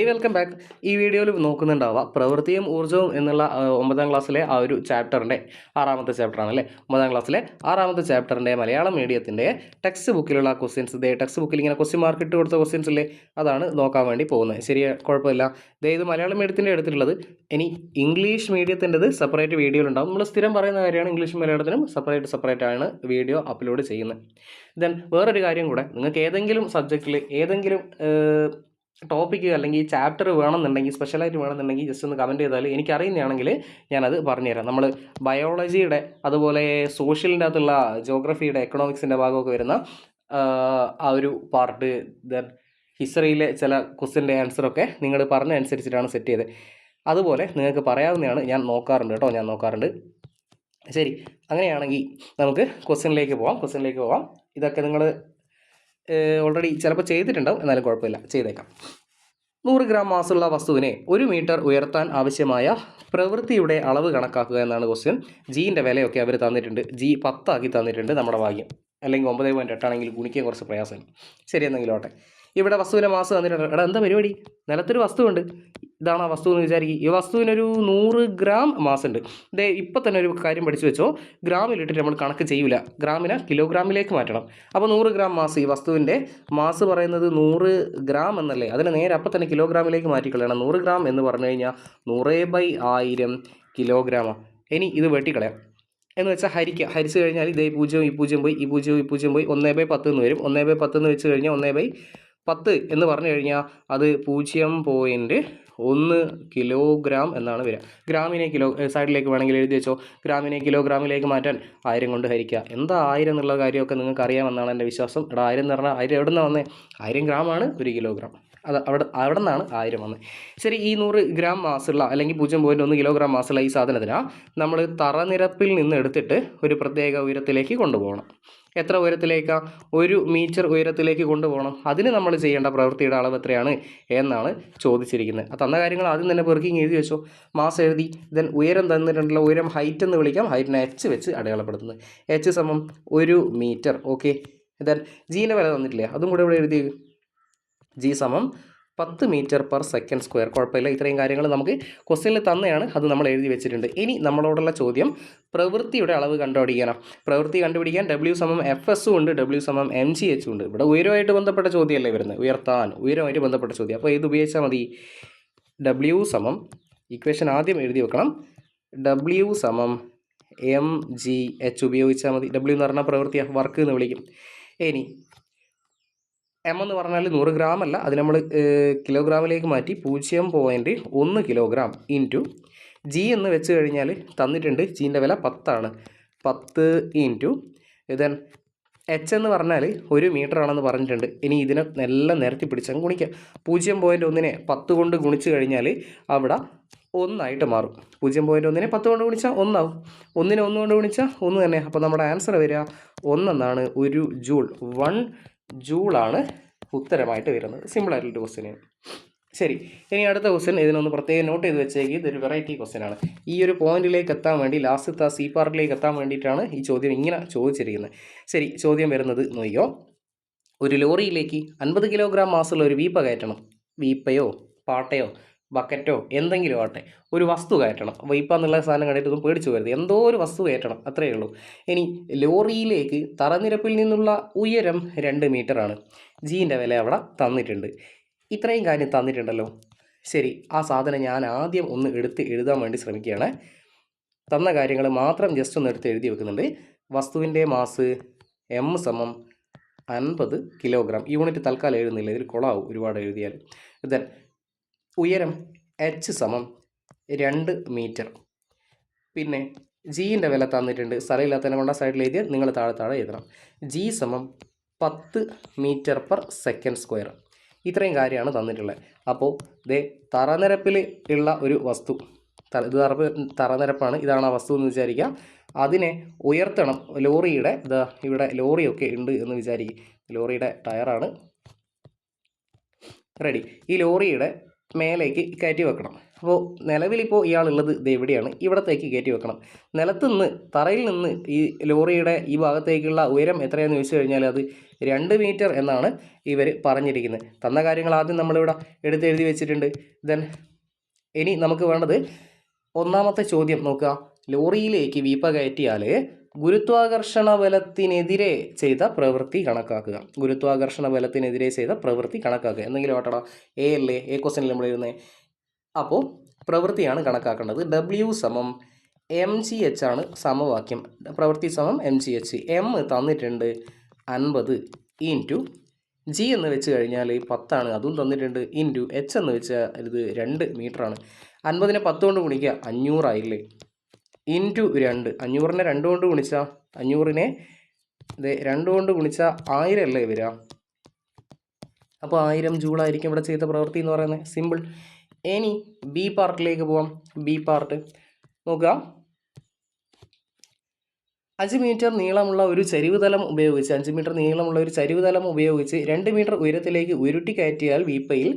ഏയ് welcome back ഈ വീഡിയോയിൽ നോക്കുന്നുണ്ടാവുക പ്രവൃത്തിയും ഊർജവും എന്നുള്ള ഒമ്പതാം ക്ലാസ്സിലെ ആ ഒരു ചാപ്റ്ററിന്റെ ആറാമത്തെ ചാപ്റ്ററാണ് അല്ലേ ഒമ്പതാം ക്ലാസ്സിലെ ആറാമത്തെ ചാപ്റ്ററിന്റെ മലയാളം മീഡിയത്തിന്റെ ടെക്സ്റ്റ് ബുക്കിലുള്ള ക്വസ്റ്റ്യൻസ് ഇതേ ടെക്സ്റ്റ് ബുക്കിൽ ഇങ്ങനെ ക്വസ്റ്റ്യൻ മാർക്ക് ഇട്ട് കൊടുത്ത ക്വസ്റ്റ്യൻസ് ഇല്ലേ? അതാണ് നോക്കാൻ വേണ്ടി പോകുന്നത്. ശരി കുഴപ്പമില്ല. ദേ ഇത് മലയാളം മീഡിയത്തിന്റെ എടുത്തിട്ടുള്ളത്. ഇനി ഇംഗ്ലീഷ് മീഡിയത്തിന്റെത് സെപ്പറേറ്റ് വീഡിയോയിലുണ്ടാവും നമ്മൾ സ്ഥിരം പറയുന്ന കാര്യമാണ് ഇംഗ്ലീഷ് മലയാളത്തിനും സെപ്പറേറ്റ് സെപ്പറേറ്റ് ആണ് വീഡിയോ അപ്ലോഡ് ചെയ്യുന്നത്. ദെൻ വേറൊരു കാര്യം കൂടെ. നിങ്ങൾക്ക് ഏതെങ്കിലും സബ്ജക്റ്റിൽ ഏതെങ്കിലും ടോപ്പിക്ക് അല്ലെങ്കിൽ ചാപ്റ്റർ വേണമെന്നുണ്ടെങ്കിൽ സ്പെഷ്യലായിട്ട് വേണമെന്നുണ്ടെങ്കിൽ ജസ്റ്റ് ഒന്ന് കമന്റ് ചെയ്താൽ എനിക്കറിയുന്നതാണെങ്കിൽ ഞാനത് പറഞ്ഞുതരാം. നമ്മൾ ബയോളജിയുടെ അതുപോലെ സോഷ്യലിന്റെ അകത്തുള്ള ജോഗ്രഫിയുടെ എക്കണോമിക്സിന്റെ ഭാഗമൊക്കെ വരുന്ന ആ, ഒരു പാർട്ട് ദെൻ ഹിസ്റ്ററിയിലെ ചില ക്വസ്റ്റിന്റെ ആൻസറൊക്കെ നിങ്ങൾ പറഞ്ഞ അനുസരിച്ചിട്ടാണ് സെറ്റ് ചെയ്തത്. അതുപോലെ നിങ്ങൾക്ക് പറയാവുന്നതാണ് ഞാൻ നോക്കാറുണ്ട് കേട്ടോ ഞാൻ നോക്കാറുണ്ട്. ശരി അങ്ങനെയാണെങ്കിൽ നമുക്ക് ക്വസ്റ്റ്യനിലേക്ക് പോവാം ക്വസ്റ്റ്യനിലേക്ക് പോവാം. ഇതൊക്കെ നിങ്ങൾ ഓൾറെഡി ചിലപ്പോൾ ചെയ്തിട്ടുണ്ടാവും. എന്നാലും കുഴപ്പമില്ല. ചെയ്തേക്കാം. നൂറ് ഗ്രാം മാസുള്ള വസ്തുവിനെ ഒരു മീറ്റർ ഉയർത്താൻ ആവശ്യമായ പ്രവൃത്തിയുടെ അളവ് കണക്കാക്കുക എന്നാണ് ക്വസ്റ്റ്യൻ ജീന്റെ വിലയൊക്കെ അവർ തന്നിട്ടുണ്ട്. ജി പത്താക്കി തന്നിട്ടുണ്ട് നമ്മുടെ ഭാഗ്യം. അല്ലെങ്കിൽ ഒമ്പത് പോയിന്റ് എട്ടാണെങ്കിൽ ഗുണിക്കാൻ കുറച്ച് പ്രയാസം ശരി എന്നെങ്കിലും ആട്ടെ ഇവിടെ വസ്തുവിന്റെ മാസ് തന്നിട്ടുണ്ട്. എടാ എന്താ പരിപാടി? നിലത്തൊരു വസ്തുവുണ്ട്. ഇതാണ് ആ വസ്തു എന്ന് വിചാരിക്കും ഈ വസ്തുവിനൊരു നൂറ് ഗ്രാം മാസ് ഉണ്ട് ദേ ഇപ്പം തന്നെ ഒരു കാര്യം പഠിച്ചു വെച്ചോ. ഗ്രാമിലിട്ടിട്ട് നമ്മൾ കണക്ക് ചെയ്യൂല. ഗ്രാമിനെ കിലോഗ്രാമിലേക്ക് മാറ്റണം. അപ്പോൾ നൂറ് ഗ്രാം മാസ് ഈ വസ്തുവിന്റെ മാസ് പറയുന്നത് നൂറ് ഗ്രാം എന്നല്ലേ? അതിനെ നേരെ അപ്പം തന്നെ കിലോഗ്രാമിലേക്ക് മാറ്റിക്കളയണം. നൂറ് ഗ്രാം എന്ന് പറഞ്ഞു കഴിഞ്ഞാൽ നൂറ് ബൈ ആയിരം കിലോഗ്രാമാണ് ഇനി ഇത് വെട്ടിക്കളയാം. എന്ന് വെച്ചാൽ ഹരിക്കുക ഹരിച്ചു കഴിഞ്ഞാൽ ഇതേ പൂജ്യം ഈ പൂജ്യം പോയി ഈ പൂജ്യം ഈ പൂജ്യം പോയി ഒന്നേ ബൈ പത്ത് എന്ന് വരും. ഒന്നേ ബൈ പത്ത് എന്ന് വെച്ച് കഴിഞ്ഞാൽ ഒന്നേ ബൈ പത്ത് എന്ന് പറഞ്ഞു കഴിഞ്ഞാൽ അത് പൂജ്യം പോയിന്റ് ഒന്ന് കിലോഗ്രാം എന്നാണ് വരിക. ഗ്രാമിനെ കിലോ സൈഡിലേക്ക് വേണമെങ്കിൽ എഴുതി വെച്ചോ. ഗ്രാമിനെ കിലോഗ്രാമിലേക്ക് മാറ്റാൻ ആയിരം കൊണ്ട് ഹരിക്കുക. എന്താ ആയിരം എന്നുള്ള കാര്യമൊക്കെ നിങ്ങൾക്ക് അറിയാമെന്നാണ് എന്റെ വിശ്വാസം. ഇവിടെ ആയിരം എന്ന് പറഞ്ഞാൽ ആയിരം എവിടെ നിന്നാണ് വന്നേ? ആയിരം ഗ്രാമാണ് ഒരു കിലോഗ്രാം അത് അവിടെ അവിടെ നിന്നാണ് ആയിരം വന്നത് ശരി ഈ നൂറ് ഗ്രാം മാസുള്ള അല്ലെങ്കിൽ പൂജ്യം പോയിന്റ് ഒന്ന് കിലോഗ്രാം മാസുള്ള ഈ സാധനത്തിനാണ് നമ്മൾ തറനിരപ്പിൽ നിന്ന് എടുത്തിട്ട് ഒരു പ്രത്യേക ഉയരത്തിലേക്ക് കൊണ്ടുപോകണം. എത്ര ഉയരത്തിലേക്ക് ഒരു മീറ്റർ ഉയരത്തിലേക്ക് കൊണ്ടുപോകണം? അതിന് നമ്മൾ ചെയ്യേണ്ട പ്രവൃത്തിയുടെ അളവ് എത്രയാണ് എന്നാണ് ചോദിച്ചിരിക്കുന്നത്. ആ തന്ന കാര്യങ്ങൾ ആദ്യം തന്നെ പെറുക്കിങ് എഴുതി വെച്ചോ. മാസം എഴുതി ദെൻ ഉയരം തന്നിട്ടുള്ള ഉയരം ഹൈറ്റ് എന്ന് വിളിക്കാം. ഹൈറ്റിനെ എച്ച് വെച്ച് അടയാളപ്പെടുത്തുന്നത്. എച്ച് സമം ഒരു മീറ്റർ ഓക്കെ ദെൻ ജീന്റെ വില തന്നിട്ടില്ലേ? അതും കൂടെ ഇവിടെ എഴുതി. ജി സമം പത്ത് മീറ്റർ പെർ സെക്കൻഡ് സ്ക്വയർ. കുഴപ്പമില്ല. ഇത്രയും കാര്യങ്ങൾ നമുക്ക് ക്വസ്റ്റ്യനിൽ തന്നെയാണ് അത് നമ്മൾ എഴുതി വെച്ചിട്ടുണ്ട്. ഇനി നമ്മളോടുള്ള ചോദ്യം പ്രവൃത്തിയുടെ അളവ് കണ്ടുപിടിക്കണം. പ്രവൃത്തി കണ്ടുപിടിക്കാൻ ഡബ്ല്യു സമം എഫ് എസും ഉണ്ട് ഡബ്ല്യു സമം എം ജി എച്ചും ഉണ്ട്. ഇവിടെ ഉയരമായിട്ട് ബന്ധപ്പെട്ട ചോദ്യമല്ലേ വരുന്നത്? ഉയർത്താൻ ഉയരമായിട്ട് ബന്ധപ്പെട്ട ചോദ്യം. അപ്പോൾ ഇത് ഉപയോഗിച്ചാൽ മതി. ഡബ്ല്യു സമം ഇക്വേഷൻ ആദ്യം എഴുതി വെക്കണം. ഡബ്ല്യു സമം എം ജി എച്ച് ഉപയോഗിച്ചാൽ മതി. ഡബ്ല്യു എന്ന് പറഞ്ഞാൽ പ്രവൃത്തിയാണ് വർക്ക് എന്ന് വിളിക്കും. ഇനി എം എന്ന് പറഞ്ഞാൽ നൂറ് ഗ്രാം അല്ല. അത് നമ്മൾ കിലോഗ്രാമിലേക്ക് മാറ്റി പൂജ്യം പോയിന്റ് ഒന്ന് കിലോഗ്രാം ഇന്റു ജി എന്ന് വെച്ച് കഴിഞ്ഞാൽ തന്നിട്ടുണ്ട്. ജീന്റെ വില പത്താണ്. പത്ത് ഇന്റു ദെൻ എച്ച് എന്ന് പറഞ്ഞാൽ ഒരു മീറ്റർ ആണെന്ന് പറഞ്ഞിട്ടുണ്ട്. ഇനി ഇതിനെ നല്ല നിരത്തി പിടിച്ചങ്ങ് ഗുണിക്കാം. പൂജ്യം പോയിന്റ് ഒന്നിനെ പത്ത് കൊണ്ട് ഗുണിച്ച് കഴിഞ്ഞാൽ അവിടെ ഒന്നായിട്ട് മാറും. പൂജ്യം പോയിന്റ് ഒന്നിനെ പത്ത് കൊണ്ട് ഗുണിച്ചാൽ ഒന്നാവും. ഒന്നിനെ ഒന്ന് കൊണ്ട് ഗുണിച്ചാൽ ഒന്ന് തന്നെ. അപ്പോൾ നമ്മുടെ ആൻസർ വരിക ഒന്നെന്നാണ് ഒരു ജൂൾ. വൺ ജൂളാണ് ഉത്തരമായിട്ട് വരുന്നത്. സിമ്പിളായിട്ടുള്ള ക്വസ്റ്റ്യനാണ് ശരി ഇനി അടുത്ത ക്വസ്റ്റ്യൻ ഇതിനൊന്ന് പ്രത്യേകം നോട്ട് ചെയ്ത് വെച്ചേക്ക്. ഇതൊരു വെറൈറ്റി ക്വസ്റ്റ്യൻ ആണ്. ഈ ഒരു പോയിന്റിലേക്ക് എത്താൻ വേണ്ടി ലാസ്റ്റത്തെ ആ സി പാർട്ടിലേക്ക് എത്താൻ വേണ്ടിയിട്ടാണ് ഈ ചോദ്യം ഇങ്ങനെ ചോദിച്ചിരിക്കുന്നത്. ശരി ചോദ്യം വരുന്നത് നോക്കിയോ ഒരു ലോറിയിലേക്ക് അൻപത് കിലോഗ്രാം മാസമുള്ള ഒരു വീപ്പ കയറ്റണം. വീപ്പയോ പാട്ടയോ ബക്കറ്റോ എന്തെങ്കിലും ആവട്ടെ ഒരു വസ്തു കയറ്റണം. അപ്പോൾ ഇപ്പം എന്നുള്ള സാധനം കണ്ടിട്ടൊന്നും പേടിച്ചു വരുത് എന്തോ ഒരു വസ്തു കയറ്റണം അത്രയേ ഉള്ളൂ. ഇനി ലോറിയിലേക്ക് തറനിരപ്പിൽ നിന്നുള്ള ഉയരം രണ്ട് മീറ്ററാണ് ജീന്റെ വില അവിടെ തന്നിട്ടുണ്ട്. ഇത്രയും കാര്യം തന്നിട്ടുണ്ടല്ലോ. ശരി ആ സാധനം ഞാൻ ആദ്യം ഒന്ന് എടുത്ത് എഴുതാൻ വേണ്ടി ശ്രമിക്കുകയാണ്. തന്ന കാര്യങ്ങൾ മാത്രം ജസ്റ്റ് ഒന്ന് എടുത്ത് എഴുതി വെക്കുന്നുണ്ട്. വസ്തുവിന്റെ മാസ് എം സമം അൻപത് കിലോഗ്രാം യൂണിറ്റ് തൽക്കാലം എഴുതുന്നില്ല. ഇതിൽ കുളമാവും ഒരുപാട് എഴുതിയാൽ. ദെൻ ഉയരം എച്ച് സമം രണ്ട് മീറ്റർ പിന്നെ ജീന്റെ വില തന്നിട്ടുണ്ട്. സ്ഥലമില്ലാത്തതിനെ കൊണ്ട് സൈഡിൽ എഴുതിയാൽ നിങ്ങൾ താഴെ താഴെ എഴുതണം. ജി സമം പത്ത് മീറ്റർ പെർ സെക്കൻഡ് സ്ക്വയർ ഇത്രയും കാര്യമാണ് തന്നിട്ടുള്ളത്. അപ്പോൾ ദേ തറനിരപ്പിൽ ഉള്ള ഒരു വസ്തു ഇത് തറപ്പ് തറനിരപ്പാണ്. ഇതാണ് ആ വസ്തു എന്ന് വിചാരിക്കുക അതിനെ ഉയർത്തണം. ലോറിയുടെ ഇതാ ഇവിടെ ലോറിയൊക്കെ ഉണ്ട് എന്ന് വിചാരിക്കുക ലോറിയുടെ ടയറാണ്. റെഡി. ഈ ലോറിയുടെ മേലേക്ക് കയറ്റി വെക്കണം. അപ്പോൾ നിലവിലിപ്പോൾ ഇയാളുള്ളത് ഇത് എവിടെയാണ് ഇവിടത്തേക്ക് കയറ്റി വെക്കണം. നിലത്ത് നിന്ന് തറയിൽ നിന്ന് ഈ ലോറിയുടെ ഈ ഭാഗത്തേക്കുള്ള ഉയരം എത്രയാണെന്ന് ചോദിച്ചു കഴിഞ്ഞാൽ അത് രണ്ട് മീറ്റർ എന്നാണ് ഇവർ പറഞ്ഞിരിക്കുന്നത്. തന്ന കാര്യങ്ങൾ ആദ്യം നമ്മളിവിടെ എടുത്ത് എഴുതി വെച്ചിട്ടുണ്ട്. ദെൻ ഇനി നമുക്ക് വേണ്ടത് ഒന്നാമത്തെ ചോദ്യം നോക്കുക. ലോറിയിലേക്ക് വീപ്പ കയറ്റിയാൽ ഗുരുത്വാകർഷണ ബലത്തിനെതിരെ ചെയ്ത പ്രവൃത്തി കണക്കാക്കുക. ഗുരുത്വാകർഷണ ബലത്തിനെതിരെ ചെയ്ത പ്രവൃത്തി കണക്കാക്കുക. എന്തെങ്കിലും ഓട്ടടാ എ അല്ലേ? എ ക്വസ്റ്റനിൽ നമ്മൾ എഴുതുന്നത് അപ്പോൾ പ്രവൃത്തിയാണ് കണക്കാക്കേണ്ടത്. ഡബ്ല്യു സമം എം ജി എച്ച് ആണ് സമവാക്യം. പ്രവൃത്തി സമം എം ജി എച്ച് എം തന്നിട്ടുണ്ട് അൻപത് ഇന്റു ജി എന്ന് വെച്ച് കഴിഞ്ഞാൽ പത്താണ്. അതും തന്നിട്ടുണ്ട് ഇന്റു എച്ച് എന്ന് വെച്ചാൽ ഇത് രണ്ട് മീറ്ററാണ് അൻപതിനെ പത്ത് കൊണ്ട് ഗുണിക്കുക അഞ്ഞൂറായില്ലേ? ഇന്റു രണ്ട്. അഞ്ഞൂറിനെ രണ്ട് കൊണ്ട് ഗുണിച്ചാൽ അഞ്ഞൂറിനെ ഇത് രണ്ട് കൊണ്ട് ഗുണിച്ചാൽ ആയിരം അല്ലേ വരിക? അപ്പോൾ ആയിരം ജൂളായിരിക്കും ഇവിടെ ചെയ്ത പ്രവൃത്തി എന്ന് പറയുന്നത്. സിമ്പിൾ ഇനി ബി പാർട്ടിലേക്ക് പോവാം. ബി പാർട്ട് നോക്കുക. അഞ്ച് മീറ്റർ നീളമുള്ള ഒരു ചരിവ് തലം ഉപയോഗിച്ച് അഞ്ച് മീറ്റർ നീളമുള്ള ഒരു ചരിവ് തലം ഉപയോഗിച്ച് രണ്ട് മീറ്റർ ഉയരത്തിലേക്ക് ഉരുട്ടി കയറ്റിയാൽ വീപ്പയിൽ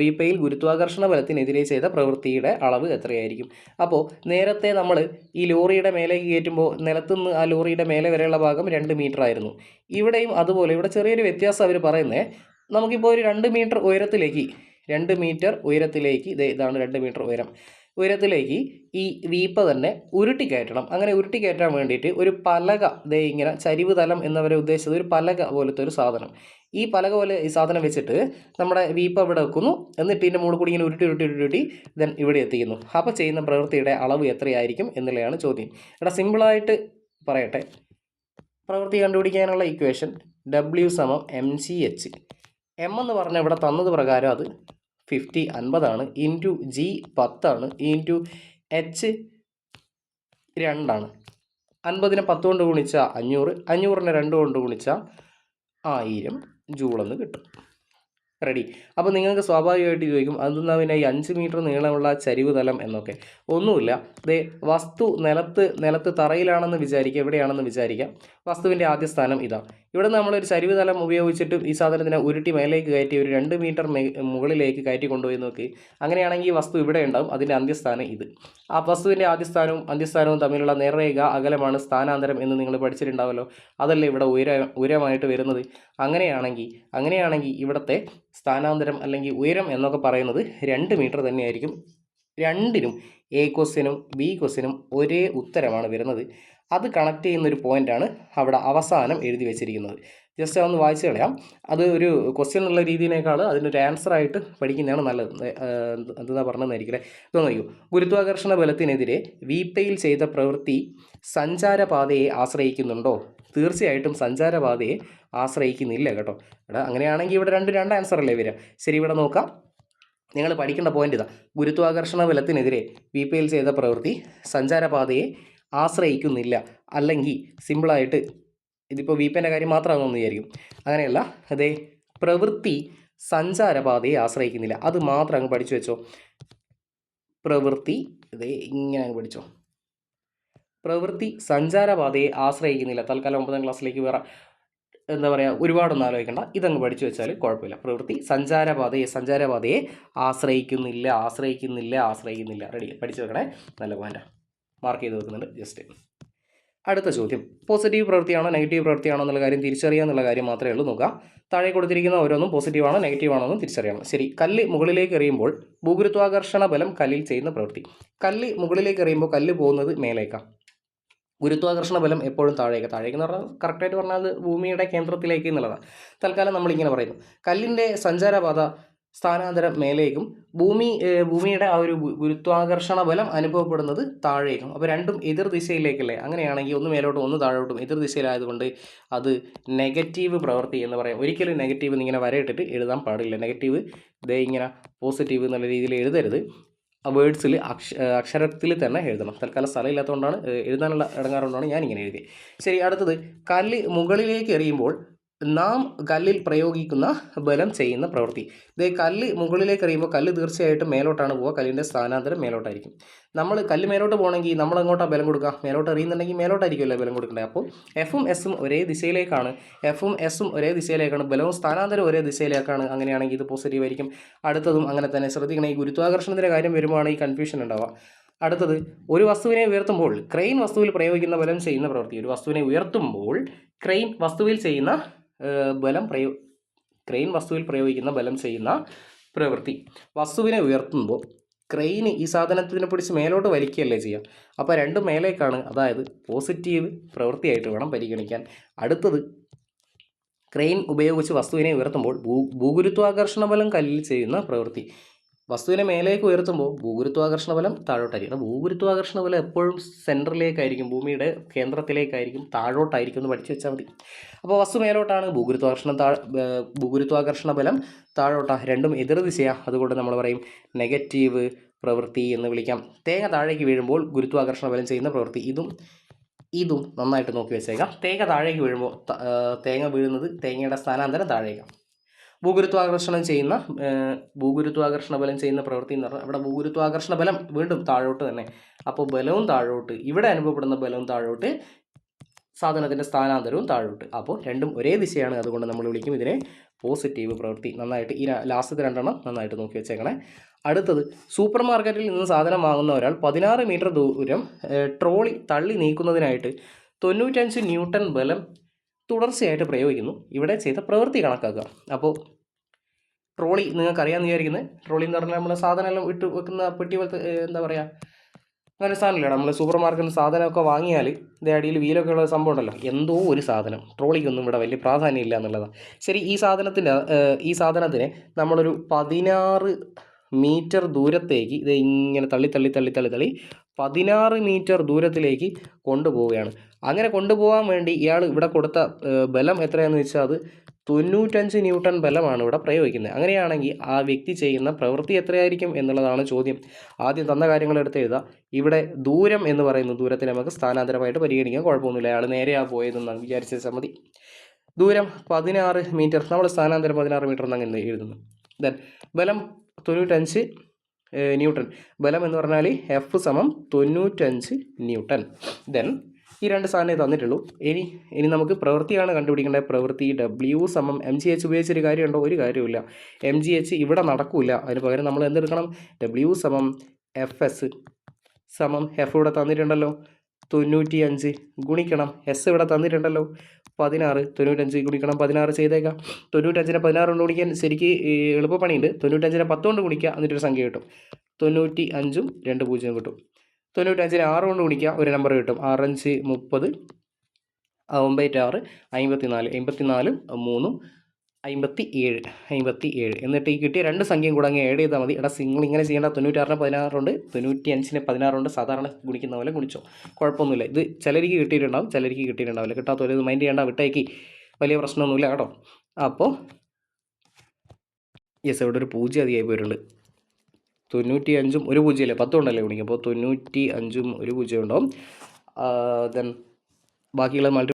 വീപ്പയിൽ ഗുരുത്വാകർഷണ ബലത്തിനെതിരെ ചെയ്ത പ്രവൃത്തിയുടെ അളവ് എത്രയായിരിക്കും? അപ്പോൾ നേരത്തെ നമ്മൾ ഈ ലോറിയുടെ മേലേക്ക് കയറ്റുമ്പോൾ നിലത്തുനിന്ന് ആ ലോറിയുടെ മേലെ വരെയുള്ള ഭാഗം രണ്ട് മീറ്റർ ആയിരുന്നു. ഇവിടെയും അതുപോലെ ഇവിടെ ചെറിയൊരു വ്യത്യാസം അവർ പറയുന്നത് നമുക്കിപ്പോൾ ഒരു രണ്ട് മീറ്റർ ഉയരത്തിലേക്ക് രണ്ട് മീറ്റർ ഉയരത്തിലേക്ക് ഇതേ ഇതാണ് രണ്ട് മീറ്റർ ഉയരം ഉയരത്തിലേക്ക് ഈ വീപ്പ തന്നെ ഉരുട്ടി കയറ്റണം. അങ്ങനെ ഉരുട്ടി കയറ്റാൻ വേണ്ടിയിട്ട് ഒരു പലക ദേ ഇങ്ങനെ ചരിവ് തലം എന്നവരെ ഉദ്ദേശിച്ചത് ഒരു പലക പോലത്തെ ഒരു സാധനം. ഈ പലക പോലെ ഈ സാധനം വെച്ചിട്ട് നമ്മുടെ വീപ്പ് അവിടെ വെക്കുന്നു. എന്നിട്ട് ഇതിന്റെ മുകളിൽ കൂടി ഇങ്ങനെ ഉരുട്ടി ഉരുട്ടി ഉരുട്ടി ദെൻ ഇവിടെ എത്തിക്കുന്നു. അപ്പോൾ ചെയ്യുന്ന പ്രവൃത്തിയുടെ അളവ് എത്രയായിരിക്കും എന്നുള്ളതാണ് ചോദ്യം. ഇവിടെ സിമ്പിളായിട്ട് പറയട്ടെ. പ്രവൃത്തി കണ്ടുപിടിക്കാനുള്ള ഇക്വേഷൻ ഡബ്ല്യു സമം എം സി എച്ച് എം എന്ന് പറഞ്ഞാൽ ഇവിടെ തന്നത് പ്രകാരം അത് ഫിഫ്റ്റി അൻപതാണ് ഇന്റു ജി പത്താണ് ഇന്റു എച്ച് രണ്ടാണ്. അൻപതിനെ പത്ത് കൊണ്ട് ഗുണിച്ചാൽ അഞ്ഞൂറ് അഞ്ഞൂറിനെ രണ്ട് കൊണ്ട് ഗുണിച്ചാൽ ആയിരം. ജൂളെന്ന് കിട്ടും. റെഡി. അപ്പോൾ നിങ്ങൾക്ക് സ്വാഭാവികമായിട്ട് ചോദിക്കും അതെന്താ പിന്നെ ഈ അഞ്ച് മീറ്റർ നീളമുള്ള ചരിവ് തലം എന്നൊക്കെ? ഒന്നുമില്ല. ദേ വസ്തു നിലത്ത് നിലത്ത് തറയിലാണെന്ന് വിചാരിക്കുക എവിടെയാണെന്ന് വിചാരിക്കാം. വസ്തുവിന്റെ ആദ്യ സ്ഥാനം ഇതാ. ഇവിടെ നമ്മളൊരു ചരിവ് തലം ഉപയോഗിച്ചിട്ടും ഈ സാധനത്തിനെ ഉരുട്ടി മേലേക്ക് കയറ്റി ഒരു രണ്ട് മീറ്റർ മുകളിലേക്ക് കയറ്റി കൊണ്ടുപോയി നോക്കി. അങ്ങനെയാണെങ്കിൽ ഈ വസ്തു ഇവിടെ ഉണ്ടാവും. അതിന്റെ അന്ത്യസ്ഥാനം ഇത്. ആ വസ്തുവിന്റെ ആദ്യസ്ഥാനവും അന്ത്യസ്ഥാനവും തമ്മിലുള്ള നേർരേഖ അകലമാണ് സ്ഥാനാന്തരം എന്ന് നിങ്ങൾ പഠിച്ചിട്ടുണ്ടാവല്ലോ. അതല്ലേ ഇവിടെ ഉയര ഉയരമായിട്ട് വരുന്നത്. അങ്ങനെയാണെങ്കിൽ അങ്ങനെയാണെങ്കിൽ ഇവിടുത്തെ സ്ഥാനാന്തരം അല്ലെങ്കിൽ ഉയരം എന്നൊക്കെ പറയുന്നത് രണ്ട് മീറ്റർ തന്നെയായിരിക്കും. രണ്ടിനും എ ക്വസ്റ്റിനും ബി ക്വസ്റ്റിനും ഒരേ ഉത്തരമാണ് വരുന്നത്. അത് കണക്ട് ചെയ്യുന്ന ഒരു പോയിന്റാണ് അവിടെ അവസാനം എഴുതി വെച്ചിരിക്കുന്നത്. ജസ്റ്റ് ഒന്ന് വായിച്ചു കളയാം. അത് ഒരു ക്വസ്റ്റ്യൻ എന്നുള്ള രീതിയിനേക്കാൾ അതിനൊരു ആൻസർ ആയിട്ട് പഠിക്കുന്നതാണ് നല്ലത്. എന്താ പറഞ്ഞതെന്നായിരിക്കും അല്ലേ അറിയൂ ഗുരുത്വാകർഷണ ബലത്തിനെതിരെ വീപ്പയിൽ ചെയ്ത പ്രവൃത്തി സഞ്ചാരപാതയെ ആശ്രയിക്കുന്നുണ്ടോ? തീർച്ചയായിട്ടും സഞ്ചാരപാതയെ ആശ്രയിക്കുന്നില്ല കേട്ടോ. എടാ അങ്ങനെയാണെങ്കിൽ ഇവിടെ രണ്ട് രണ്ട് ആൻസർ അല്ലേ വരിക? ശരി ഇവിടെ നോക്കാം. നിങ്ങൾ പഠിക്കേണ്ട പോയിന്റ് ഇതാ. ഗുരുത്വാകർഷണ ബലത്തിനെതിരെ വീപ്പയിൽ ചെയ്ത പ്രവൃത്തി സഞ്ചാരപാതയെ ആശ്രയിക്കുന്നില്ല. അല്ലെങ്കിൽ സിമ്പിളായിട്ട് ഇതിപ്പോൾ വീപ്പേന്റെ കാര്യം മാത്രമാണെന്ന് വിചാരിക്കും. അങ്ങനെയല്ല അതെ പ്രവൃത്തി സഞ്ചാരപാതയെ ആശ്രയിക്കുന്നില്ല. അത് മാത്രം അങ്ങ് പഠിച്ചു വെച്ചോ. പ്രവൃത്തി ഇതേ ഇങ്ങനെ അങ്ങ് പഠിച്ചോ. പ്രവൃത്തി സഞ്ചാരപാതയെ ആശ്രയിക്കുന്നില്ല. തൽക്കാലം ഒമ്പതാം ക്ലാസ്സിലേക്ക് വേറെ എന്താ പറയുക ഒരുപാടൊന്നും ആലോചിക്കണ്ട. ഇതങ്ങ് പഠിച്ചു വെച്ചാൽ കുഴപ്പമില്ല. പ്രവൃത്തി സഞ്ചാരപാതയെ സഞ്ചാരപാതയെ ആശ്രയിക്കുന്നില്ല ആശ്രയിക്കുന്നില്ല ആശ്രയിക്കുന്നില്ല. റെഡി പഠിച്ചു വെക്കണേ. നല്ല പോയിന്റാണ് മാർക്ക് ചെയ്ത് വെക്കുന്നുണ്ട്. ജസ്റ്റ് അടുത്ത ചോദ്യം. പോസിറ്റീവ് പ്രവൃത്തിയാണോ നെഗറ്റീവ് പ്രവൃത്തിയാണോ എന്നുള്ള കാര്യം തിരിച്ചറിയുക എന്നുള്ള കാര്യം മാത്രമേ ഉള്ളൂ. നോക്കുക താഴെ കൊടുത്തിരിക്കുന്ന ഓരോന്നും പോസിറ്റീവാണോ നെഗറ്റീവാണോ എന്ന് തിരിച്ചറിയണം. ശരി. കല്ല് മുകളിലേക്ക് എറിയുമ്പോൾ ഭൂഗുരുത്വാകർഷണ ബലം കല്ലിൽ ചെയ്യുന്ന പ്രവൃത്തി. കല്ല് മുകളിലേക്ക് എറിയുമ്പോൾ കല്ല് പോകുന്നത് മേലേക്കാണ് ഗുരുത്വാകർഷണ ബലം എപ്പോഴും താഴേക്ക്. താഴേക്ക് എന്ന് പറഞ്ഞാൽ കറക്റ്റായിട്ട് പറഞ്ഞാൽ അത് ഭൂമിയുടെ കേന്ദ്രത്തിലേക്ക് എന്നുള്ളതാണ്. തൽക്കാലം നമ്മളിങ്ങനെ പറയുന്നു. കല്ലിന്റെ സഞ്ചാരപാത സ്ഥാനാന്തരം മേലേക്കും ഭൂമി ഭൂമിയുടെ ആ ഒരു ഗുരുത്വാകർഷണ ബലം അനുഭവപ്പെടുന്നത് താഴേക്കും. അപ്പോൾ രണ്ടും എതിർ ദിശയിലേക്കല്ലേ? അങ്ങനെയാണെങ്കിൽ ഒന്ന് മേലോട്ടും ഒന്ന് താഴോട്ടും എതിർ ദിശയിലായതുകൊണ്ട് അത് നെഗറ്റീവ് പ്രവൃത്തി എന്ന് പറയാം. ഒരിക്കലും നെഗറ്റീവ് ഇങ്ങനെ വരയിട്ടിട്ട് എഴുതാൻ പാടില്ല. നെഗറ്റീവ് ദേ ഇങ്ങനെ പോസിറ്റീവ് എന്നുള്ള രീതിയിൽ എഴുതരുത്. ആ വേർഡ്സിൽ അക്ഷ അക്ഷരത്തിൽ തന്നെ എഴുതണം. തൽക്കാലം സ്ഥലം ഇല്ലാത്തതുകൊണ്ടാണ് എഴുതാനുള്ള ഇടങ്ങാറുകൊണ്ടാണ് ഞാൻ ഇങ്ങനെ എഴുതിയത്. ശരി അടുത്തത്. കല്ല് മുകളിലേക്ക് എറിയുമ്പോൾ നാം കല്ലിൽ പ്രയോഗിക്കുന്ന ബലം ചെയ്യുന്ന പ്രവൃത്തി. ഇതേ കല്ല് മുകളിലേക്ക് എറിയുമ്പോൾ കല്ല് തീർച്ചയായിട്ടും മേലോട്ടാണ് പോവുക. കല്ലിന്റെ സ്ഥാനാന്തരം മേലോട്ടായിരിക്കും. നമ്മൾ കല്ല് മേലോട്ട് പോകണമെങ്കിൽ നമ്മൾ എങ്ങോട്ടാണ് ബലം കൊടുക്കുക? മേലോട്ട് എറിയുന്നുണ്ടെങ്കിൽ മേലോട്ടായിരിക്കുമല്ലോ ബലം കൊടുക്കേണ്ടത് അപ്പോൾ എഫും എസും ഒരേ ദിശയിലേക്കാണ്. എഫും എസും ഒരേ ദിശയിലേക്കാണ്. ബലവും സ്ഥാനാന്തരം ഒരേ ദിശയിലേക്കാണ്. അങ്ങനെയാണെങ്കിൽ ഇത് പോസിറ്റീവ് ആയിരിക്കും. അടുത്തതും അങ്ങനെ തന്നെ. ശ്രദ്ധിക്കണം ഈ ഗുരുത്വാകർഷണത്തിന്റെ കാര്യം വരുമ്പോഴാണ് ഈ കൺഫ്യൂഷൻ ഉണ്ടാവുക. അടുത്തത് ഒരു വസ്തുവിനെ ഉയർത്തുമ്പോൾ ക്രെയിൻ വസ്തുവിൽ പ്രയോഗിക്കുന്ന ബലം ചെയ്യുന്ന പ്രവൃത്തി. ഒരു വസ്തുവിനെ ഉയർത്തുമ്പോൾ ക്രെയിൻ വസ്തുവിൽ ചെയ്യുന്ന ബലം പ്രയോ ക്രെയിൻ വസ്തുവിൽ പ്രയോഗിക്കുന്ന ബലം ചെയ്യുന്ന പ്രവൃത്തി. വസ്തുവിനെ ഉയർത്തുമ്പോൾ ക്രെയിൻ ഈ സാധനത്തിനെ പിടിച്ച് മേലോട്ട് വലിക്കുകയല്ലേ ചെയ്യാം അപ്പോൾ രണ്ടും മേലേക്കാണ് അതായത് പോസിറ്റീവ് പ്രവൃത്തിയായിട്ട് വേണം പരിഗണിക്കാൻ. അടുത്തത് ക്രെയിൻ ഉപയോഗിച്ച് വസ്തുവിനെ ഉയർത്തുമ്പോൾ ഭൂ ഭൂഗുരുത്വാകർഷണ ബലം കല്ലിൽ ചെയ്യുന്ന പ്രവൃത്തി. വസ്തുവിനെ മേലേക്ക് ഉയർത്തുമ്പോൾ ഭൂഗുരുത്വാകർഷണ ബലം താഴോട്ടായിരിക്കും. ഭൂഗുരുത്വാകർഷണ ബലം എപ്പോഴും സെന്ററിലേക്കായിരിക്കും ഭൂമിയുടെ കേന്ദ്രത്തിലേക്കായിരിക്കും താഴോട്ടായിരിക്കും എന്ന് പഠിച്ചു വെച്ചാൽ മതി. അപ്പോൾ വസ്തു മേലോട്ടാണ് ഭൂഗുരുത്വാകർഷണം താ ഏർ ഭൂഗുരുത്വാകർഷണ ബലം താഴോട്ടാണ് രണ്ടും എതിർദിശയാണ് അതുകൊണ്ട് നമ്മൾ പറയും നെഗറ്റീവ് പ്രവൃത്തി എന്ന് വിളിക്കാം. തേങ്ങ താഴേക്ക് വീഴുമ്പോൾ ഗുരുത്വാകർഷണ ബലം ചെയ്യുന്ന പ്രവൃത്തി ഇതും ഇതും നന്നായിട്ട് നോക്കി വെച്ചേക്കാം. തേങ്ങ താഴേക്ക് വീഴുമ്പോൾ തേങ്ങ വീഴുന്നത് തേങ്ങയുടെ സ്ഥാനാന്തരം താഴേക്കാണ്. ഭൂഗുരുത്വാകർഷണം ചെയ്യുന്ന ഭൂഗുരുത്വാകർഷണ ബലം ചെയ്യുന്ന പ്രവൃത്തി എന്ന് പറഞ്ഞാൽ അവിടെ ഭൂഗുരുത്വാകർഷണ ബലം വീണ്ടും താഴോട്ട് തന്നെ. അപ്പോൾ ബലവും താഴോട്ട് ഇവിടെ അനുഭവപ്പെടുന്ന ബലവും താഴോട്ട് സാധനത്തിന്റെ സ്ഥാനാന്തരവും താഴോട്ട്. അപ്പോൾ രണ്ടും ഒരേ ദിശയാണ് അതുകൊണ്ട് നമ്മൾ വിളിക്കും ഇതിനെ പോസിറ്റീവ് പ്രവൃത്തി. നന്നായിട്ട് ഈ ലാസ്റ്റത്തെ രണ്ടെണ്ണം നന്നായിട്ട് നോക്കി വെച്ചേക്കണേ. അടുത്തത് സൂപ്പർ മാർക്കറ്റിൽ നിന്ന് സാധനം വാങ്ങുന്ന ഒരാൾ പതിനാറ് മീറ്റർ ദൂരം ട്രോളി തള്ളി നീക്കുന്നതിനായിട്ട് തൊണ്ണൂറ്റഞ്ച് ന്യൂട്ടൺ ബലം തുടർച്ചയായിട്ട് പ്രയോഗിക്കുന്നു. ഇവിടെ ചെയ്ത പ്രവൃത്തി കണക്കാക്കുക. അപ്പോൾ ട്രോളി നിങ്ങൾക്ക് അറിയാമെന്ന് വിചാരിക്കുന്നത് ട്രോളി എന്ന് പറഞ്ഞാൽ നമ്മൾ സാധനമെല്ലാം ഇട്ട് വെക്കുന്ന പെട്ടി പോലത്തെ എന്താ പറയുക അങ്ങനെ സാധനമില്ല? നമ്മൾ സൂപ്പർ മാർക്കറ്റിൽ സാധനമൊക്കെ വാങ്ങിയാൽ ഇതേ അടിയിൽ വീലൊക്കെ ഉള്ള സംഭവം ഉണ്ടല്ലോ. എന്തോ ഒരു സാധനം. ട്രോളിക്കൊന്നും ഇവിടെ വലിയ പ്രാധാന്യം ഇല്ല എന്നുള്ളതാണ്. ശരി ഈ സാധനത്തിന്റെ ഈ സാധനത്തിന് നമ്മളൊരു പതിനാറ് മീറ്റർ ദൂരത്തേക്ക് ഇത് ഇങ്ങനെ തള്ളി തള്ളി തള്ളി തള്ളി തള്ളി പതിനാറ് മീറ്റർ ദൂരത്തിലേക്ക് കൊണ്ടുപോവുകയാണ്. അങ്ങനെ കൊണ്ടുപോകാൻ വേണ്ടി ഇയാൾ ഇവിടെ കൊടുത്ത ബലം എത്രയാണെന്ന് വെച്ചാൽ അത് തൊണ്ണൂറ്റഞ്ച് ന്യൂട്ടൺ ബലമാണ് ഇവിടെ പ്രയോഗിക്കുന്നത്. അങ്ങനെയാണെങ്കിൽ ആ വ്യക്തി ചെയ്യുന്ന പ്രവൃത്തി എത്രയായിരിക്കും എന്നുള്ളതാണ് ചോദ്യം. ആദ്യം തന്ന കാര്യങ്ങൾ എടുത്ത് എഴുതുക ഇവിടെ ദൂരം എന്ന് പറയുന്ന ദൂരത്തെ നമുക്ക് സ്ഥാനാന്തരമായിട്ട് പരിഗണിക്കാൻ കുഴപ്പമൊന്നുമില്ല. അയാൾ നേരെയാ പോയതെന്നാണ് വിചാരിച്ചാൽ മതി ദൂരം പതിനാറ് മീറ്റർ നമ്മൾ സ്ഥാനാന്തരം പതിനാറ് മീറ്റർ എന്ന് അങ്ങനെ എഴുതുന്നു. ദെൻ ബലം തൊണ്ണൂറ്റഞ്ച് ന്യൂട്ടൺ. ബലം എന്ന് പറഞ്ഞാൽ എഫ് സമം തൊണ്ണൂറ്റഞ്ച് ന്യൂട്ടൺ. ദെൻ ഈ രണ്ട് സാധനമേ തന്നിട്ടുള്ളൂ. ഇനി ഇനി നമുക്ക് പ്രവൃത്തിയാണ് കണ്ടുപിടിക്കേണ്ടത്. പ്രവൃത്തി ഡബ്ല്യു സമം എം ജി എച്ച് ഉപയോഗിച്ചൊരു കാര്യമുണ്ടോ? ഒരു കാര്യമില്ല എം ജി എച്ച് ഇവിടെ നടക്കില്ല അതിന് പകരം നമ്മൾ എന്തെടുക്കണം? ഡബ്ല്യു സമം എഫ് എസ് സമം എഫ് ഇവിടെ തന്നിട്ടുണ്ടല്ലോ. തൊണ്ണൂറ്റി അഞ്ച് ഗുണിക്കണം. എസ് ഇവിടെ തന്നിട്ടുണ്ടല്ലോ. പതിനാറ് തൊണ്ണൂറ്റഞ്ച് ഗുണിക്കണം. പതിനാറ് ചെയ്തേക്കാം. തൊണ്ണൂറ്റഞ്ചിനെ പതിനാറ് കൊണ്ട് ഗുണിക്കാൻ ശരിക്ക് എളുപ്പപ്പണിയുണ്ട്. തൊണ്ണൂറ്റഞ്ചിനെ പത്ത് കൊണ്ട് ഗുണിക്കുക എന്നിട്ടൊരു സംഖ്യ കിട്ടും. തൊണ്ണൂറ്റി അഞ്ചും രണ്ട് പൂജ്യം കിട്ടും. തൊണ്ണൂറ്റഞ്ചിനെ ആറ് കൊണ്ട് ഗുണിക്കുക ഒരു നമ്പർ കിട്ടും. ആറഞ്ച് മുപ്പത്. ഒമ്പത് ആറ് അമ്പത്തി നാല് എൺപത്തി നാലും മൂന്നും അമ്പത്തി ഏഴ് അമ്പത്തി ഏഴ് എന്നിട്ട് ഈ കിട്ടിയ രണ്ട് സംഖ്യയും കൂടെ അങ്ങ് ആഡ് ചെയ്താൽ മതി. എടാ സിംഗിൾ ഇങ്ങനെ ചെയ്യേണ്ട. തൊണ്ണൂറ്റാറിന് പതിനാറുണ്ട് തൊണ്ണൂറ്റി അഞ്ചിന് പതിനാറുണ്ട് സാധാരണ ഗുണിക്കുന്ന പോലെ ഗുണിച്ചോ. കുഴപ്പമൊന്നുമില്ല. ഇത് ചിലർക്ക് കിട്ടിയിട്ടുണ്ടാവും. ചിലർക്ക് കിട്ടിയിട്ടുണ്ടാവില്ല. കിട്ടാത്തവർ ഇത് മൈൻഡ് ചെയ്യേണ്ട. വിട്ടേക്ക്. വലിയ പ്രശ്നമൊന്നുമില്ല കേട്ടോ. അപ്പോൾ യെസ് ഇവിടെ ഒരു പൂജ്യം അധികമായി പോയിട്ടുണ്ട്. തൊണ്ണൂറ്റി അഞ്ചും ഒരു പൂജ്യമല്ലേ? പത്തും ഉണ്ടല്ലേ ഗുണിക്കുക. അപ്പോൾ തൊണ്ണൂറ്റി അഞ്ചും ഒരു പൂജ്യം ഉണ്ടാവും. ദെൻ ബാക്കിയുള്ള മൾട്ടി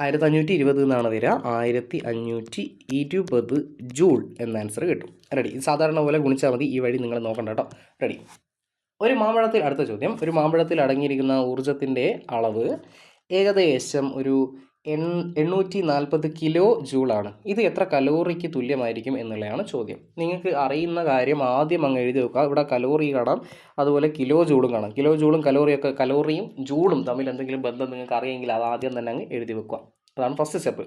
ആയിരത്തി അഞ്ഞൂറ്റി ഇരുപത് എന്നാണ് വരിക. ആയിരത്തി അഞ്ഞൂറ്റി ഇരുപത് ജൂൾ എന്ന ആൻസർ കിട്ടും. റെഡി സാധാരണ പോലെ ഗുണിച്ചാൽ മതി. ഈ വഴി നിങ്ങൾ നോക്കണ്ട കേട്ടോ. റെഡി ഒരു മാമ്പഴത്തിൽ അടുത്ത ചോദ്യം. ഒരു മാമ്പഴത്തിൽ അടങ്ങിയിരിക്കുന്ന ഊർജത്തിന്റെ അളവ് ഏകദേശം ഒരു എണ്ണൂറ്റി നാൽപ്പത് കിലോ ജൂളാണ് ഇത് എത്ര കലോറിക്ക് തുല്യമായിരിക്കും എന്നുള്ളതാണ് ചോദ്യം. നിങ്ങൾക്ക് അറിയുന്ന കാര്യം ആദ്യം അങ്ങ് എഴുതി വെക്കുക. ഇവിടെ കലോറി കാണാം. അതുപോലെ കിലോ ജൂളും കാണാം. കിലോ ജൂളും കലോറിയൊക്കെ കലോറിയും ജൂളും തമ്മിൽ എന്തെങ്കിലും ബന്ധം നിങ്ങൾക്ക് അറിയെങ്കിൽ അത് ആദ്യം തന്നെ അങ്ങ് എഴുതി വെക്കുക. അതാണ് ഫസ്റ്റ് സ്റ്റെപ്പ്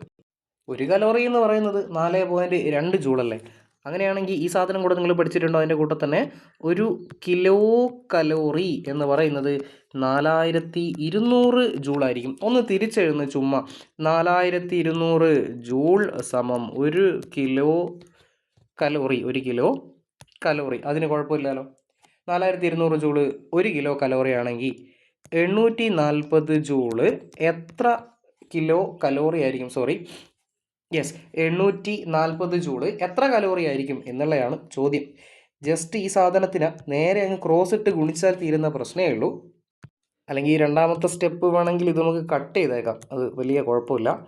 ഒരു കലോറി എന്ന് പറയുന്നത് നാല് പോയിന്റ് രണ്ട് ജൂളല്ലേ? അങ്ങനെയാണെങ്കിൽ ഈ സാധനം കൂടെ നിങ്ങൾ പഠിച്ചിട്ടുണ്ടോ അതിന്റെ കൂട്ടത്തിൽ തന്നെ? ഒരു കിലോ കലോറി എന്ന് പറയുന്നത് നാലായിരത്തി ഇരുന്നൂറ് ജൂളായിരിക്കും ഒന്ന് തിരിച്ചെഴുന്ന് ചുമ്മാ. നാലായിരത്തി ഇരുന്നൂറ് ജൂൾ സമം ഒരു കിലോ കലോറി ഒരു കിലോ കലോറി. അതിന് കുഴപ്പമില്ലല്ലോ. നാലായിരത്തി ഇരുന്നൂറ് ജൂൾ ഒരു കിലോ കലോറി ആണെങ്കിൽ എണ്ണൂറ്റി നാൽപ്പത് ജൂൾ എത്ര കിലോ കലോറി ആയിരിക്കും? സോറി യെസ് എണ്ണൂറ്റി നാൽപ്പത് ജൂൾ എത്ര കലോറി ആയിരിക്കും എന്നുള്ളതാണ് ചോദ്യം. ജസ്റ്റ് ഈ സാധനത്തിന് നേരെ അങ്ങ് ക്രോസ് ഇട്ട് ഗുണിച്ചാൽ തീരുന്ന പ്രശ്നമേ ഉള്ളൂ. അല്ലെങ്കിൽ ഈ രണ്ടാമത്തെ സ്റ്റെപ്പ് വേണമെങ്കിൽ ഇത് നമുക്ക് കട്ട് ചെയ്തേക്കാം. അത് വലിയ കുഴപ്പമില്ല.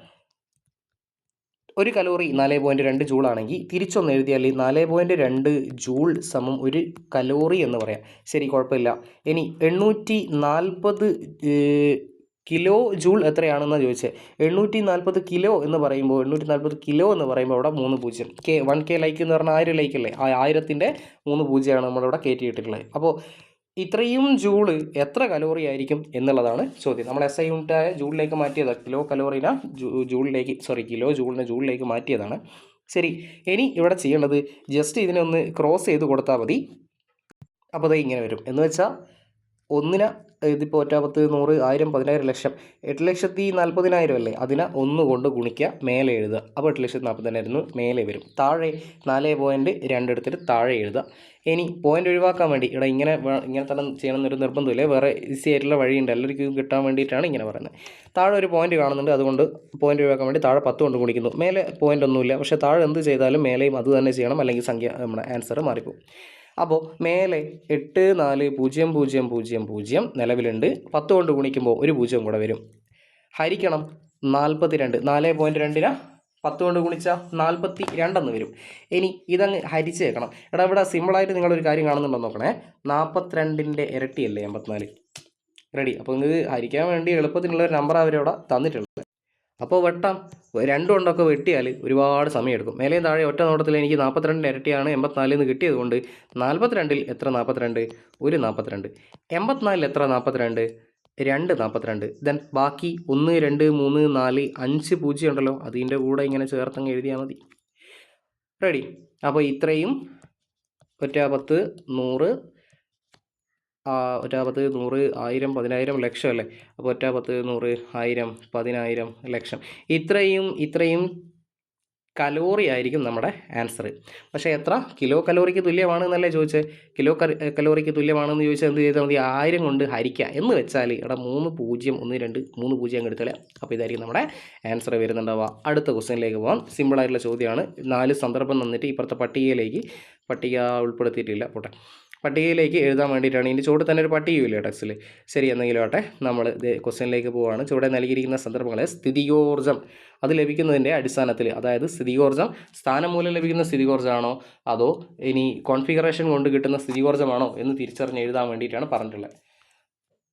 ഒരു കലോറി നാല് പോയിന്റ് രണ്ട് ജൂൾ ആണെങ്കിൽ തിരിച്ചൊന്ന് എഴുതിയാൽ നാല് പോയിന്റ് രണ്ട് ജൂൾ സമം ഒരു കലോറി എന്ന് പറയാം. ശരി കുഴപ്പമില്ല. ഇനി എണ്ണൂറ്റി നാൽപ്പത് കിലോ ജൂൾ എത്രയാണെന്ന് ചോദിച്ചത് എണ്ണൂറ്റി നാൽപ്പത് കിലോ എന്ന് പറയുമ്പോൾ എണ്ണൂറ്റി നാൽപ്പത് കിലോ എന്ന് പറയുമ്പോൾ അവിടെ മൂന്ന് പൂജ്യം. കെ വൺ കെ ലൈക്ക് എന്ന് പറഞ്ഞാൽ ആയിരം ലൈക്ക് അല്ലേ? ആ ആയിരത്തിന്റെ മൂന്ന് പൂജ്യമാണ് നമ്മളിവിടെ കയറ്റിയിട്ടുള്ളത് അപ്പോൾ ഇത്രയും ജൂൾ എത്ര കലോറി ആയിരിക്കും എന്നുള്ളതാണ് ചോദ്യം. നമ്മൾ എസ് ഐ യൂണിറ്റായ ജൂളിലേക്ക് മാറ്റിയതാണ് കിലോ കലോറിനെ ജൂളിലേക്ക് സോറി കിലോ ജൂളിനെ ജൂളിലേക്ക് മാറ്റിയതാണ്. ശരി ഇനി ഇവിടെ ചെയ്യേണ്ടത് ജസ്റ്റ് ഇതിനെ ഒന്ന് ക്രോസ് ചെയ്ത് കൊടുത്താൽ മതി. അപ്പോൾ അത് ഇങ്ങനെ വരും. എന്ന് വെച്ചാൽ ഒന്നിന ഇതിപ്പോൾ ഒറ്റാപത്ത് നൂറ് ആയിരം പതിനായിരം ലക്ഷം. എട്ട് ലക്ഷത്തി നാൽപ്പതിനായിരം അല്ലേ? അതിനെ ഒന്ന് കൊണ്ട് ഗുണിക്കുക മേലെ എഴുതുക. അപ്പോൾ എട്ട് ലക്ഷത്തി നാൽപ്പത്തിനായിരം മേലെ വരും. താഴെ നാല് പോയിന്റ് രണ്ടിടത്തിൽ താഴെ എഴുതുക. ഇനി പോയിന്റ് ഒഴിവാക്കാൻ വേണ്ടി ഇവിടെ ഇങ്ങനെ ഇങ്ങനെ തന്നെ ചെയ്യണമെന്നൊരു നിർബന്ധമില്ല? വേറെ ഈസി ആയിട്ടുള്ള വഴിയുണ്ട്. എല്ലാവർക്കും കിട്ടാൻ വേണ്ടിയിട്ടാണ് ഇങ്ങനെ പറയുന്നത്. താഴെ ഒരു പോയിന്റ് കാണുന്നുണ്ട് അതുകൊണ്ട് പോയിന്റ് ഒഴിവാക്കാൻ വേണ്ടി താഴെ പത്ത് കൊണ്ട് ഗുണിക്കുന്നു. മേലെ പോയിന്റ് ഒന്നുമില്ല. പക്ഷേ താഴെ എന്ത് ചെയ്താലും മേലെയും അത് തന്നെ ചെയ്യണം. അല്ലെങ്കിൽ സംഖ്യ നമ്മുടെ ആൻസർ മാറിപ്പോകും അപ്പോൾ മേലെ എട്ട് നാല് പൂജ്യം പൂജ്യം പൂജ്യം പൂജ്യം നിലവിലുണ്ട്. പത്ത് കൊണ്ട് ഗുണിക്കുമ്പോൾ ഒരു പൂജ്യം കൂടെ വരും. ഹരിക്കണം നാൽപ്പത്തി രണ്ട് നാല് പോയിന്റ് രണ്ടിന്? പത്ത് കൊണ്ട് ഗുണിച്ചാൽ നാൽപ്പത്തി രണ്ടെന്ന് വരും. ഇനി ഇതങ്ങ് ഹരിച്ച് ഹരിച്ചേക്കണം. എടാ ഇവിടെ സിമ്പിളായിട്ട് നിങ്ങളൊരു കാര്യം കാണുന്നുണ്ടോ നോക്കണേ. നാൽപ്പത്തിരണ്ടിന്റെ ഇരട്ടിയല്ലേ എൺപത്തിനാല് റെഡി അപ്പോൾ നിങ്ങൾക്ക് ഹരിക്കാൻ വേണ്ടി എളുപ്പത്തിനുള്ള ഒരു നമ്പർ അവരവിടെ തന്നിട്ടുണ്ട്. അപ്പോൾ വെട്ടാം. രണ്ടും കൊണ്ടൊക്കെ വെട്ടിയാൽ ഒരുപാട് സമയമെടുക്കും മേലെയും താഴെ ഒറ്റ നോട്ടത്തിൽ എനിക്ക് നാൽപ്പത്തിരണ്ടിന്റെ ഇരട്ടിയാണ് എൺപത്തിനാലിൽ നിന്ന് കിട്ടിയത് കൊണ്ട് നാൽപ്പത്തിരണ്ടിൽ എത്ര നാൽപ്പത്തിരണ്ട് ഒരു നാൽപ്പത്തിരണ്ട് എൺപത്തിനാലിൽ എത്ര നാൽപ്പത്തിരണ്ട് രണ്ട് നാൽപ്പത്തിരണ്ട് ദെൻ ബാക്കി ഒന്ന് രണ്ട് മൂന്ന് നാല് അഞ്ച് പൂജ്യം ഉണ്ടല്ലോ. അതിന്റെ കൂടെ ഇങ്ങനെ ചേർത്തങ്ങ് എഴുതിയാൽ മതി. റെഡി. അപ്പോൾ ഇത്രയും. ഒറ്റ പത്ത് നൂറ് ഒറ്റ പത്ത് നൂറ് ആയിരം പതിനായിരം ലക്ഷം അല്ലേ അപ്പോൾ ഒറ്റ പത്ത് നൂറ് ആയിരം പതിനായിരം ലക്ഷം. ഇത്രയും ഇത്രയും കലോറി ആയിരിക്കും നമ്മുടെ ആൻസർ പക്ഷേ എത്ര? കിലോ കലോറിക്ക് തുല്യമാണ് എന്നല്ലേ ചോദിച്ചത് കിലോ കലോറിക്ക് തുല്യമാണെന്ന് ചോദിച്ചാൽ എന്ത് ചെയ്താൽ മതി? ആയിരം കൊണ്ട് ഹരിക്കുക എന്ന് വെച്ചാൽ ഇവിടെ മൂന്ന് പൂജ്യം ഒന്ന് രണ്ട് മൂന്ന് പൂജ്യം അങ്ങ് എടുത്തല്ലേ അപ്പോൾ ഇതായിരിക്കും നമ്മുടെ ആൻസർ വരുന്നുണ്ടാവുക. അടുത്ത ക്വസ്റ്റ്യനിലേക്ക് പോകാം സിമ്പിളായിട്ടുള്ള ചോദ്യമാണ്. നാല് സന്ദർഭം തന്നിട്ട് ഇപ്പുറത്തെ പട്ടികയിലേക്ക് പട്ടിക ഉൾപ്പെടുത്തിയിട്ടില്ല. പോട്ടെ. പട്ടികയിലേക്ക് എഴുതാൻ വേണ്ടിയിട്ടാണ്. ഇതിന്റെ ചുവട് തന്നെ ഒരു പട്ടികയില്ല ടെക്സ്റ്റിൽ ശരി എന്നെങ്കിലും ആട്ടെ നമ്മൾ ക്വസ്റ്റ്യനിലേക്ക് പോവുകയാണ് ചുവടെ നൽകിയിരിക്കുന്ന സന്ദർഭങ്ങളെ സ്ഥിതിയോർജം അത് ലഭിക്കുന്നതിന്റെ അടിസ്ഥാനത്തിൽ അതായത് സ്ഥിതികോർജം സ്ഥാനം മൂലം ലഭിക്കുന്ന സ്ഥിതികോർജമാണോ അതോ ഇനി കോൺഫിഗറേഷൻ കൊണ്ട് കിട്ടുന്ന സ്ഥിതികോർജമാണോ എന്ന് തിരിച്ചറിഞ്ഞ് എഴുതാൻ വേണ്ടിയിട്ടാണ് പറഞ്ഞിട്ടുള്ളത്.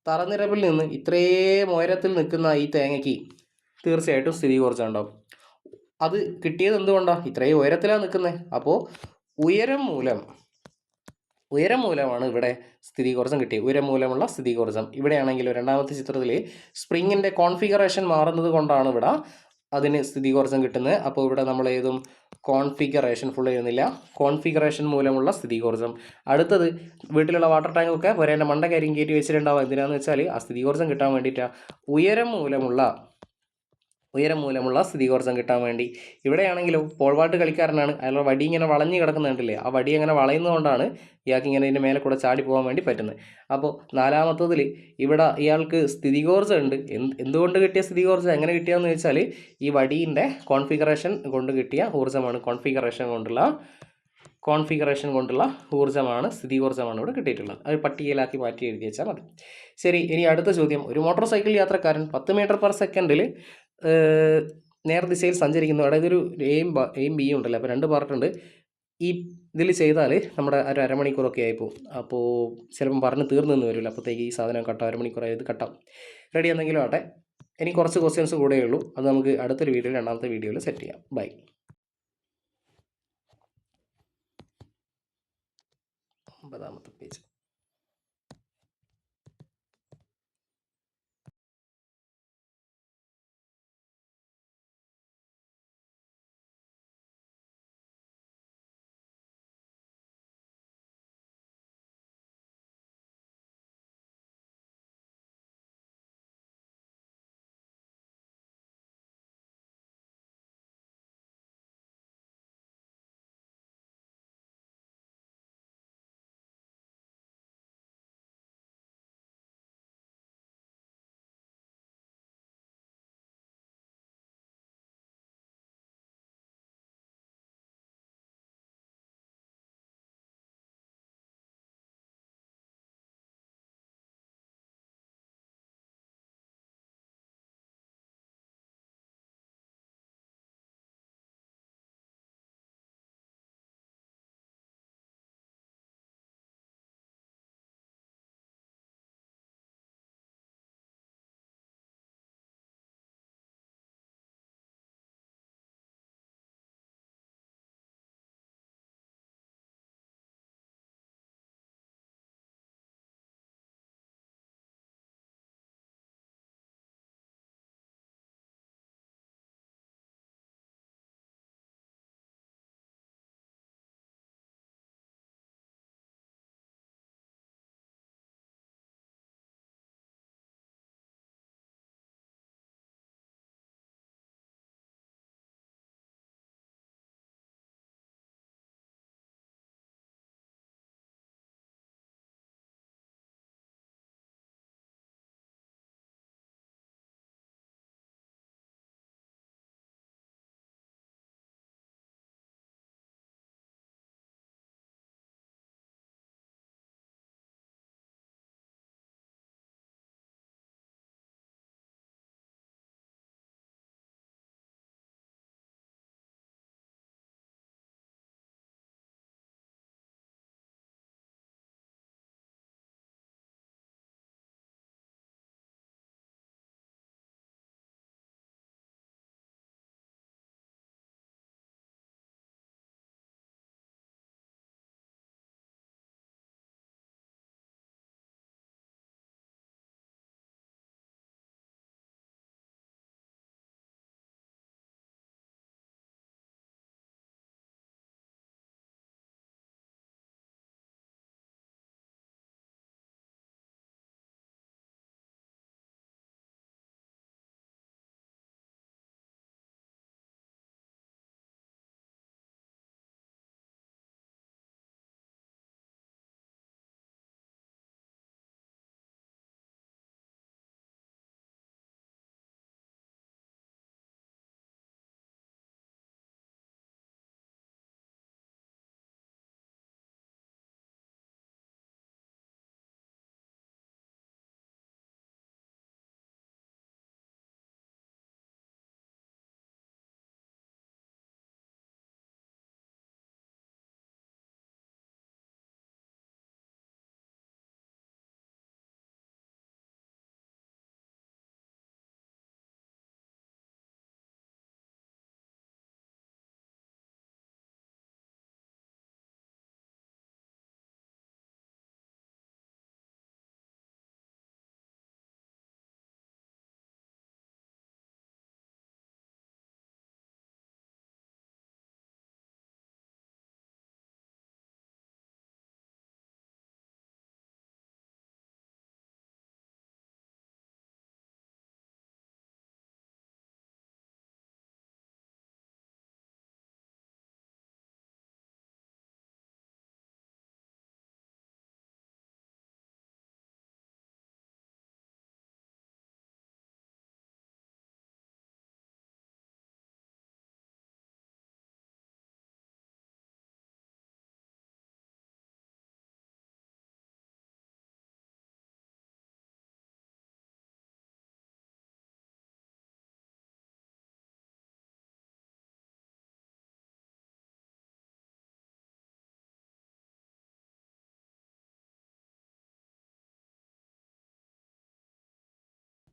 തറനിരപ്പിൽ നിന്ന് ഇത്രയും ഉയരത്തിൽ നിൽക്കുന്ന ഈ തേങ്ങയ്ക്ക് തീർച്ചയായിട്ടും സ്ഥിതികോർജം ഉണ്ടാവും. അത് കിട്ടിയത് എന്തുകൊണ്ടാണ് ഇത്രയും ഉയരത്തിലാണ് നിൽക്കുന്നത് അപ്പോൾ ഉയരം മൂലം ഉയരം മൂലമാണ് ഇവിടെ സ്ഥിതികോർജം കിട്ടിയത്. ഉയരം മൂലമുള്ള സ്ഥിതികോർജം ഇവിടെയാണെങ്കിൽ രണ്ടാമത്തെ ചിത്രത്തിൽ സ്പ്രിങ്ങിന്റെ കോൺഫിഗറേഷൻ മാറുന്നത് കൊണ്ടാണ് ഇവിടെ അതിന് സ്ഥിതികോർജം കിട്ടുന്നത്. അപ്പോൾ ഇവിടെ നമ്മൾ ഏതും കോൺഫിഗറേഷൻ. ഫുൾ ചെയ്യുന്നില്ല കോൺഫിഗറേഷൻ മൂലമുള്ള സ്ഥിതികോർജം. അടുത്തത് വീട്ടിലുള്ള വാട്ടർ ടാങ്കൊക്കെ ഒരേ മണ്ട കാര്യം കയറ്റി വെച്ചിട്ടുണ്ടാവുക എന്തിനാന്ന് വെച്ചാൽ ആ സ്ഥിതികോർജം കിട്ടാൻ വേണ്ടിയിട്ടാണ് ഉയരം മൂലമുള്ള ഉയരം മൂലമുള്ള സ്ഥിതികോർജം കിട്ടാൻ വേണ്ടി. ഇവിടെയാണെങ്കിലും പോൾവാട്ട് കളിക്കാരനാണ്. അയാളുടെ വടി ഇങ്ങനെ വളഞ്ഞു കിടക്കുന്നുണ്ടല്ലേ? ആ വടി അങ്ങനെ വളയുന്നതുകൊണ്ടാണ് ഇയാൾക്ക് ഇങ്ങനെ ഇതിന്റെ മേലെ കൂടെ ചാടി പോകാൻ വേണ്ടി പറ്റുന്നത്. അപ്പോൾ നാലാമത്തതിൽ ഇവിടെ ഇയാൾക്ക് സ്ഥിതികോർജ ഉണ്ട് എന്തുകൊണ്ട് കിട്ടിയ സ്ഥിതികോർജം എങ്ങനെ കിട്ടിയെന്ന് വെച്ചാൽ ഈ വടീന്റെ കോൺഫിഗറേഷൻ കൊണ്ട് കിട്ടിയ ഊർജമാണ്. കോൺഫിഗറേഷൻ കൊണ്ടുള്ള കോൺഫിഗറേഷൻ കൊണ്ടുള്ള ഊർജമാണ് സ്ഥിതികോർജമാണ് ഇവിടെ കിട്ടിയിട്ടുള്ളത്. അത് പട്ടികയിലാക്കി മാറ്റി എഴുതി വെച്ചാൽ മതി. ശരി ഇനി അടുത്ത ചോദ്യം. ഒരു മോട്ടോർ സൈക്കിൾ യാത്രക്കാരൻ പത്ത് മീറ്റർ പെർ സെക്കൻഡിൽ നേർദിശയിൽ സഞ്ചരിക്കുന്നു. അതായത് ഒരു എയും എയും ബിയും ഉണ്ടല്ലോ. അപ്പോൾ രണ്ട് പാർട്ടുണ്ട്. ഈ ഇതിൽ ചെയ്താൽ നമ്മുടെ ഒരു അരമണിക്കൂറൊക്കെ ആയിപ്പോൾ അപ്പോൾ ചിലപ്പം പറഞ്ഞ് തീർന്നു നിന്ന് വരില്ല. അപ്പോഴത്തേക്ക് ഈ സാധനം കട്ടാം ആയത് കട്ടാം റെഡി എന്തെങ്കിലും ആട്ടെ ഇനി കുറച്ച് ക്വസ്റ്റ്യൻസ് കൂടെ ഉള്ളൂ. അത് നമുക്ക് അടുത്തൊരു വീഡിയോയിൽ രണ്ടാമത്തെ വീഡിയോയിൽ സെറ്റ് ചെയ്യാം. ബൈ ഒമ്പതാമത്തെ പേജ്